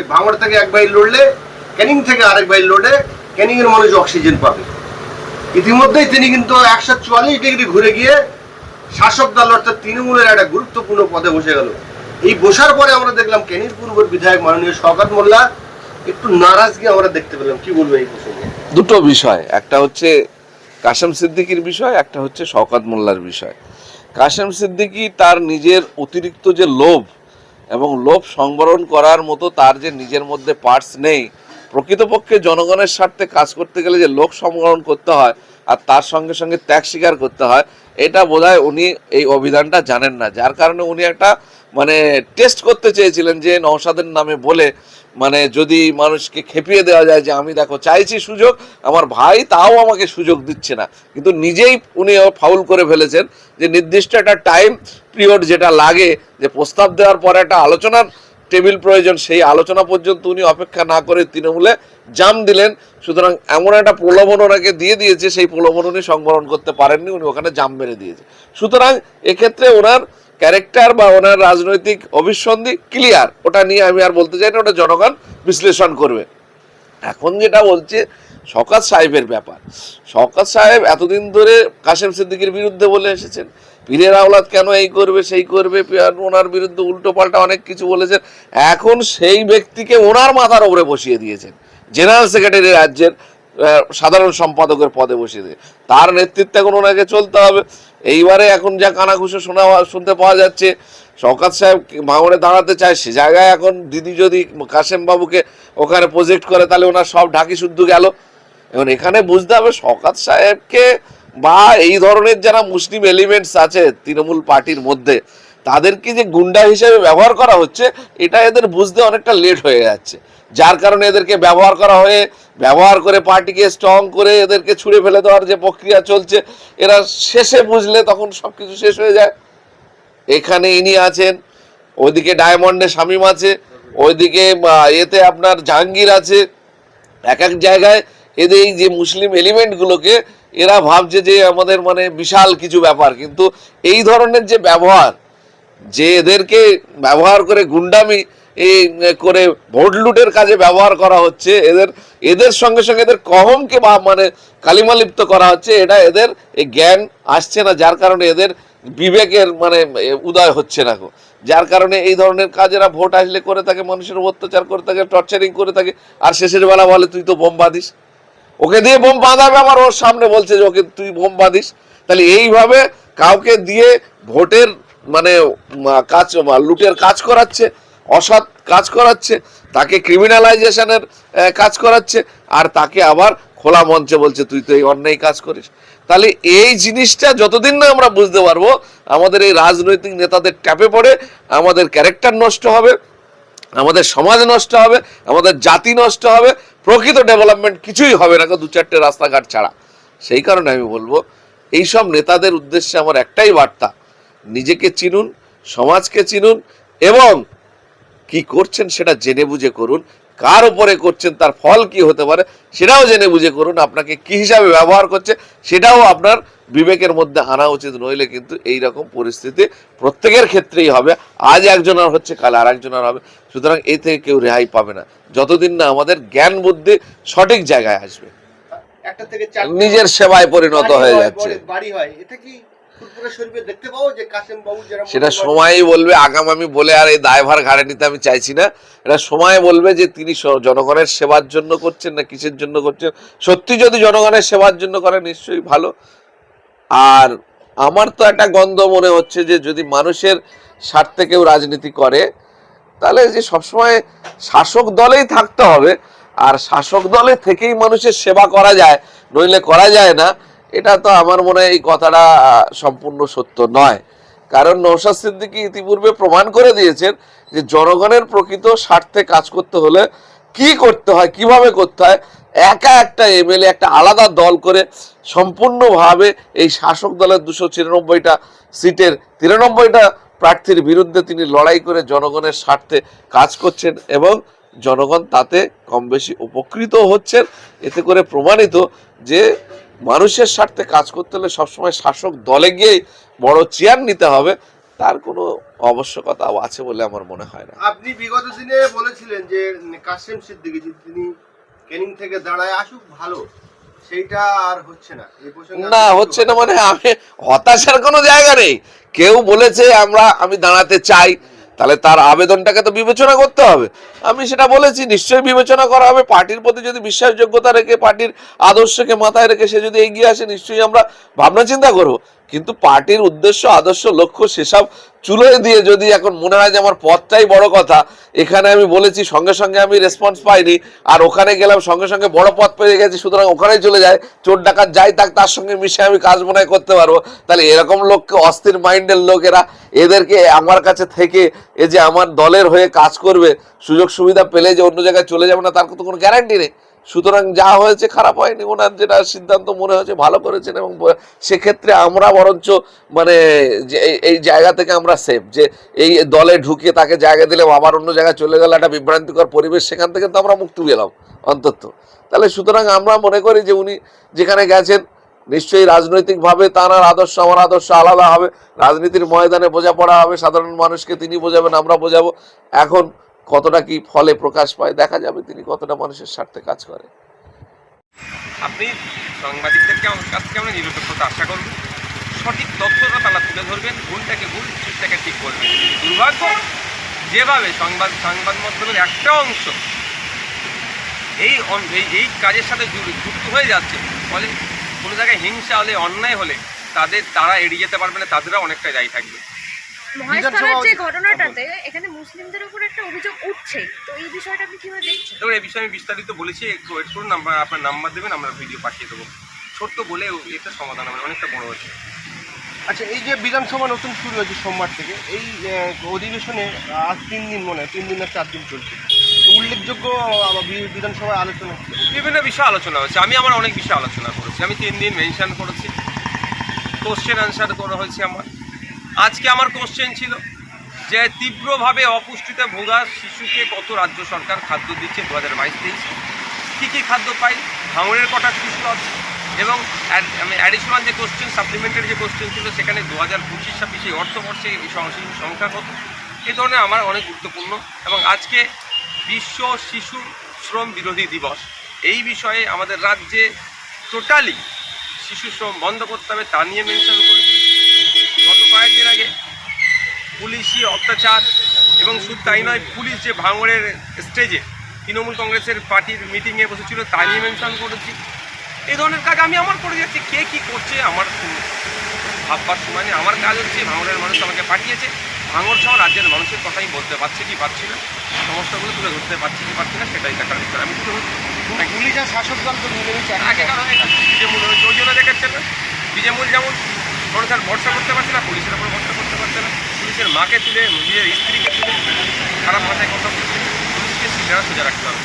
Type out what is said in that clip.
যে ভাঙড় থেকে এক বাইর লড়লে, ক্যানিং থেকে আরেক বাইর লড়ে ক্যানিং এর মানুষ অক্সিজেন পাবে। ইতিমধ্যেই তিনি কিন্তু একশো চুয়াল্লিশ ডিগ্রি ঘুরে গিয়ে শাসক দল অর্থাৎ তৃণমূলের একটা গুরুত্বপূর্ণ পদে বসে গেল। এই বসার পরে আমরা দেখলাম ক্যানিং পূর্বের বিধায়ক মাননীয় শওকত মোল্লা একটু নারাজগি আমরা দেখতে পেলাম। কি বলব এই প্রসঙ্গে? দুটো বিষয়। একটা হচ্ছে কাশেম সিদ্দিকির বিষয়, একটা হচ্ছে শওকাত মোল্লার বিষয়। কাশেম সিদ্দিকি তার নিজের অতিরিক্ত যে লোভ এবং লোভ সংবরণ করার মতো তার যে নিজের মধ্যে পার্টস নেই, প্রকৃতপক্ষে জনগণের স্বার্থে কাজ করতে গেলে যে লোক সংবরণ করতে হয় আর তার সঙ্গে সঙ্গে ত্যাগ স্বীকার করতে হয়, এটা বোধহয় উনি এই অভিধানটা জানেন না। যার কারণে উনি একটা মানে টেস্ট করতে চেয়েছিলেন যে নওশাদের নামে বলে মানে যদি মানুষকে খেপিয়ে দেওয়া যায় যে আমি দেখো চাইছি সুযোগ, আমার ভাই তাও আমাকে সুযোগ দিচ্ছে না। কিন্তু নিজেই উনি ফাউল করে ফেলেছেন যে নির্দিষ্ট একটা টাইম পিরিয়ড যেটা লাগে, যে প্রস্তাব দেওয়ার পরে একটা আলোচনার টেবিল প্রয়োজন, সেই আলোচনা পর্যন্ত উনি অপেক্ষা না করে তৃণমূলে জাম দিলেন। সুতরাং এমন একটা প্রলোভন ওনাকে দিয়ে দিয়েছে, সেই প্রলোভন উনি সংবরণ করতে পারেননি, উনি ওখানে জাম মেরে দিয়েছে। সুতরাং এক্ষেত্রে ওনার ক্যারেক্টার বা ওনার রাজনৈতিক অভিসন্ধি ক্লিয়ার। ওটা নিয়ে আমি আর বলতে চাই না, ওটা জনগণ বিশ্লেষণ করবে। এখন যেটা বলছে, শওকাত সাহেবের ব্যাপার। শওকাত সাহেব এতদিন ধরে কাশেম সিদ্দিকের বিরুদ্ধে বলে এসেছেন, পীরের আওলাদ কেন এই করবে, সেই করবে ওনার বিরুদ্ধে উল্টো পাল্টা অনেক কিছু বলেছেন। এখন সেই ব্যক্তিকে ওনার মাথার ওপরে বসিয়ে দিয়েছেন। জেনারেল সেক্রেটারি রাজ্যের সাধারণ সম্পাদকের পদে বসিয়ে দিয়ে। তার নেতৃত্বে এখন ওনাকে চলতে হবে। এইবারে এখন যা কানাঘুষো শোনা শুনতে পাওয়া যাচ্ছে, শওকাত সাহেব ভাঙড়ে দাঁড়াতে চায়, সে জায়গায় এখন দিদি যদি কাশেম বাবুকে ওখানে প্রজেক্ট করে, তাহলে ওনার সব ঢাকি শুদ্ধ গেল। এখন এখানে বুঝতে হবে শওকাত সাহেবকে বা এই ধরনের যারা মুসলিম এলিমেন্টস আছে তৃণমূল পার্টির মধ্যে, তাদেরকে যে গুন্ডা হিসেবে ব্যবহার করা হচ্ছে, এটা এদের বুঝতে অনেকটা লেট হয়ে যাচ্ছে। যার কারণে এদেরকে ব্যবহার করা হয়ে, ব্যবহার করে পার্টিকে স্ট্রং করে এদেরকে ছুঁড়ে ফেলে দেওয়ার যে প্রক্রিয়া চলছে, এরা শেষে বুঝলে তখন সব কিছু শেষ হয়ে যায়। এখানে ইনি আছেন, ওইদিকে ডায়মন্ডে শামিম আছে, ওইদিকে এতে আপনার জাহাঙ্গীর আছে। এক এক জায়গায় এদের এই যে মুসলিম এলিমেন্টগুলোকে, এরা ভাবছে যে আমাদের মানে বিশাল কিছু ব্যাপার। কিন্তু এই ধরনের যে ব্যবহার, যে এদেরকে ব্যবহার করে গুন্ডামি এই করে ভোট লুটের কাজে ব্যবহার করা হচ্ছে। এদের এদের সঙ্গে সঙ্গে এদের কহমকে বা মানে কালিমালিপ্ত করা হচ্ছে। এটা এদের এই জ্ঞান আসছে না, যার কারণে এদের বিবেকের মানে উদয় হচ্ছে না যার কারণে এই ধরনের কাজ এরা ভোট আসলে করে থাকে, মানুষের অত্যাচার করে থাকে, টর্চারিং করে থাকে, আর শেষের বেলা বলে, তুই তো বোম বাঁধিস। ওকে দিয়ে বোম বাঁধাবে আমার ওর সামনে বলছে যে, ওকে, তুই বোম বাঁধিস। তাহলে এইভাবে কাউকে দিয়ে ভোটের মানে কাজ লুটের কাজ করাচ্ছে। অসৎ কাজ করাচ্ছে, তাকে ক্রিমিনালাইজেশনের কাজ করাচ্ছে, আর তাকে আবার খোলা মঞ্চে বলছে, তুই তো এই অন্যায় কাজ করিস। তাহলে এই জিনিসটা যতদিন না আমরা বুঝতে পারব, আমাদের এই রাজনৈতিক নেতাদের ট্যাপে পড়ে, আমাদের ক্যারেক্টার নষ্ট হবে, আমাদের সমাজ নষ্ট হবে, আমাদের জাতি নষ্ট হবে, প্রকৃত ডেভেলপমেন্ট কিছুই হবে না দু চারটে রাস্তাঘাট ছাড়া। সেই কারণে আমি বলব, এইসব নেতাদের উদ্দেশ্যে আমার একটাই বার্তা, নিজেকে চিনুন, সমাজকে চিনুন, এবং কি করছেন সেটা জেনে বুঝে করুন। কার উপরে করছেন তার ফল কি হতে পারে সেটাও জেনে বুঝে করুন। আপনাকে কি হিসাবে ব্যবহার করছে সেটাও আপনার বিবেকের মধ্যে আনা উচিত। নইলে কিন্তু এই রকম পরিস্থিতি প্রত্যেকের ক্ষেত্রেই হবে। আজ একজনের হচ্ছে কাল আর একজনের হবে। সুতরাং এই থেকে কেউ রেহাই পাবে না। যতদিন না আমাদের জ্ঞান বুদ্ধি সঠিক জায়গায় আসবে। নিজের সেবায় পরিণত হয়ে যাচ্ছে। বাড়ি হয়। এটা কি সেটা সময়ই বলবে আগাম আমি বলে আর এই দায়ভার ঘাড়ে নিতে আমি চাইছি না। এটা সময় বলবে যে তিনি জনগণের সেবার জন্য করছেন না কিসের জন্য করছেন। সত্যি যদি জনগণের সেবার জন্য করে নিশ্চয়ই ভালো। আর আমার তো একটা গন্ধ মনে হচ্ছে যে যদি মানুষের স্বার্থে কেউ রাজনীতি করে তাহলে যে সবসময় শাসক দলেই থাকতে হবে। আর শাসক দলে থেকেই মানুষের সেবা করা যায় নইলে করা যায় না। এটা তো আমার মনে হয় এই কথাটা সম্পূর্ণ সত্য নয়। কারণ নৌশাদ সিদ্দিকী ইতিপূর্বে প্রমাণ করে দিয়েছেন যে জনগণের প্রকৃত স্বার্থে কাজ করতে হলে কি করতে হয়, কীভাবে করতে হয়, একা একটা এমএলএ, একটা আলাদা দল করে সম্পূর্ণভাবে এই শাসক দলের দুশো চিরানব্বইটা সিটের তিরানব্বইটা প্রার্থীর বিরুদ্ধে তিনি লড়াই করে জনগণের স্বার্থে কাজ করছেন এবং জনগণ তাতে কম বেশি উপকৃত হচ্ছেন। এতে করে প্রমাণিত যে মানুষের স্বার্থে কাজ করতে হলে সবসময় শাসক দলে গিয়েই বড় চেয়ার নিতে হবে। তার কোনো আবশ্যকতা আছে বলে আমার মনে হয় না। আপনি বিগত দিনে বলেছিলেন যে কাসেম সিদ্দিকী তিনি ক্যানিং থেকে দাঁড়ায় আসুক ভালো সেইটা আর হচ্ছে না। না হচ্ছে না মানে আমি হতাশার কোনো জায়গা নেই। কেউ বলেছে আমরা আমি দাঁড়াতে চাই। তাহলে তার আবেদনটাকে তো বিবেচনা করতে হবে। আমি সেটা বলেছি, নিশ্চয়ই বিবেচনা করা হবে। পার্টির প্রতি যদি বিশ্বাসযোগ্যতা রেখে, পার্টির আদর্শকে মাথায় রেখে সে যদি এগিয়ে আসে, নিশ্চয়ই আমরা ভাবনা চিন্তা করব। কিন্তু পার্টির উদ্দেশ্য, আদর্শ, লক্ষ্য সেসব চুলোয় দিয়ে যদি এখন মনে হয় যে আমার পথটাই বড় কথা, এখানে আমি বলেছি, সঙ্গে সঙ্গে আমি রেসপন্স পাইনি, আর ওখানে গেলাম, সঙ্গে সঙ্গে বড় পথ পেয়ে গেছি, সুতরাং ওখানেই চলে যায়, চোর ডাকাত যাই তাক তার সঙ্গে মিশে আমি কাজ মনে করতে পারব। তাহলে এরকম লোককে, অস্থির মাইন্ডের লোকেরা, এদেরকে আমার কাছে থেকে এ যে আমার দলের হয়ে কাজ করবে সুযোগ সুবিধা পেলে যে অন্য জায়গায় চলে যাবে না, তার কোনো গ্যারান্টি নেই। সুতরাং যা হয়েছে খারাপ হয়নি, ওনার যেটা সিদ্ধান্ত মনে হয়েছে ভালো করেছেন এবং সেক্ষেত্রে আমরা বরঞ্চ মানে এই- জায়গা থেকে আমরা সেফ যে এই দলে ঢুকে তাকে জায়গা দিলে আবার অন্য জায়গায় চলে গেলে, একটা বিভ্রান্তিকর পরিবেশ, সেখান থেকে তো আমরা মুক্তি পেলাম অন্তত। তাহলে সুতরাং আমরা মনে করি যে উনি যেখানে গেছেন, নিশ্চয়ই রাজনৈতিকভাবে তার আদর্শ, আমার আদর্শ আলাদা হবে, রাজনীতির ময়দানে বোঝাপড়া হবে, সাধারণ মানুষকে তিনি বোঝাবেন, আমরা বোঝাবো। এখন কতটা কি ফলে প্রকাশ পায় দেখা যাবে তিনি কতটা মানুষের স্বার্থে কাজ করে। আপনি সাংবাদিকদেরকে আমার আমরা সঠিক তথ্যটা তারা তুলে ধরবেন, ভুলটাকে ভুল ঠিকটাকে ঠিক করবেন। দুর্ভাগ্য, যেভাবে সংবাদ সংবাদ মাধ্যমের একটা অংশ এই এই কাজের সাথে যুক্ত হয়ে যাচ্ছে, ফলে কোনো জায়গায় হিংসা হলে, অন্যায় হলে তাদের, তারা এড়িয়ে যেতে পারবে না, তাদেরও অনেকটা দায়ী থাকবে। মহেশতলার যে বিধানসভা- ঘটনাটাতে এখানে। মুসলিমদের উপর একটা অভিযোগ উঠছে। তো এই বিষয়টা আপনি কীভাবে দেখছেন? দেখুন এই বিষয়ে আমি বিস্তারিত বলেছি একটু ওয়েট করুন নাম্বার আপনার নাম্বার দেবেন আমরা ভিডিও পাঠিয়ে দেবো। ছোট্ট বলে এটা সমাধান হবে অনেকটা বড় হচ্ছে আচ্ছা এই যে বিধানসভা নতুন শুরু হয়েছে সোমবার থেকে এই অধিবেশনে আজ তিন দিন মনে হয় তিন দিন না চার দিন চলছে। উল্লেখযোগ্য বিধানসভায় আলোচনা বিভিন্ন বিষয়ে আলোচনা হচ্ছে আমি আমার অনেক বিষয়ে আলোচনা করেছি। আমি তিন দিন মেনশন করেছি। কোশ্চেন আনসার করা হয়েছে আমার। আজকে আমার কোশ্চেন ছিল যে তীব্রভাবে অপুষ্টিতে ভোগা শিশুকে কত রাজ্য সরকার খাদ্য দিচ্ছে দু হাজার বাইশ তেইশ? কী কী খাদ্য পাই ভাঙড়ের কটা শিশু আছে? এবং অ্যাডিশনাল যে কোশ্চেন সাপ্লিমেন্টারি যে কোশ্চেন ছিল, সেখানে দু হাজার পঁচিশ ছাব্বিশে এই অর্থবর্ষে এই সং- শিশু সংখ্যা কত? এই ধরনের আমার অনেক গুরুত্বপূর্ণ। এবং আজকে বিশ্ব শিশু শ্রম বিরোধী দিবস। এই বিষয়ে আমাদের রাজ্যে টোটালি শিশু শ্রম বন্ধ করতে হবে, তা নিয়ে মেনশন গত কয়েকদিন আগে পুলিশি অত্যাচার এবং শুধু তাই নয় পুলিশ যে ভাঙড়ের স্টেজে তৃণমূল কংগ্রেসের পার্টির মিটিংয়ে বসেছিল তা নিয়ে মেনশন করেছি। এই ধরনের কাজ আমি আমার করে যাচ্ছি কে কী করছে আমার ভাববার সময় নেই। আমার কাজ হচ্ছে ভাঙড়ের মানুষ আমাকে পাঠিয়েছে। ভাঙড় সহ রাজ্যের মানুষের কথাই বলতে পারছি কি পারছি না। সমস্যাগুলো তুলে ধরতে পারছি কি পারছি না সেটাই দেখার বিষয়। আমি তুলে ধরছি। পুলিশ আর শাসক দল তো মিলেমিশে আগে কারণ বিজেমূল হয়েছে ওই জন্য দেখাচ্ছেন না। বিজেমূল যেমন স্যার ভরসা করতে পারছে না পুলিশের উপর ভরসা করতে পারছে না। পুলিশের মাকে তুলে নিজের স্ত্রীকে তুলে খারাপ ভাষায় কথা বলছে। পুলিশকে সিনেরা সোজা রাখতে হবে।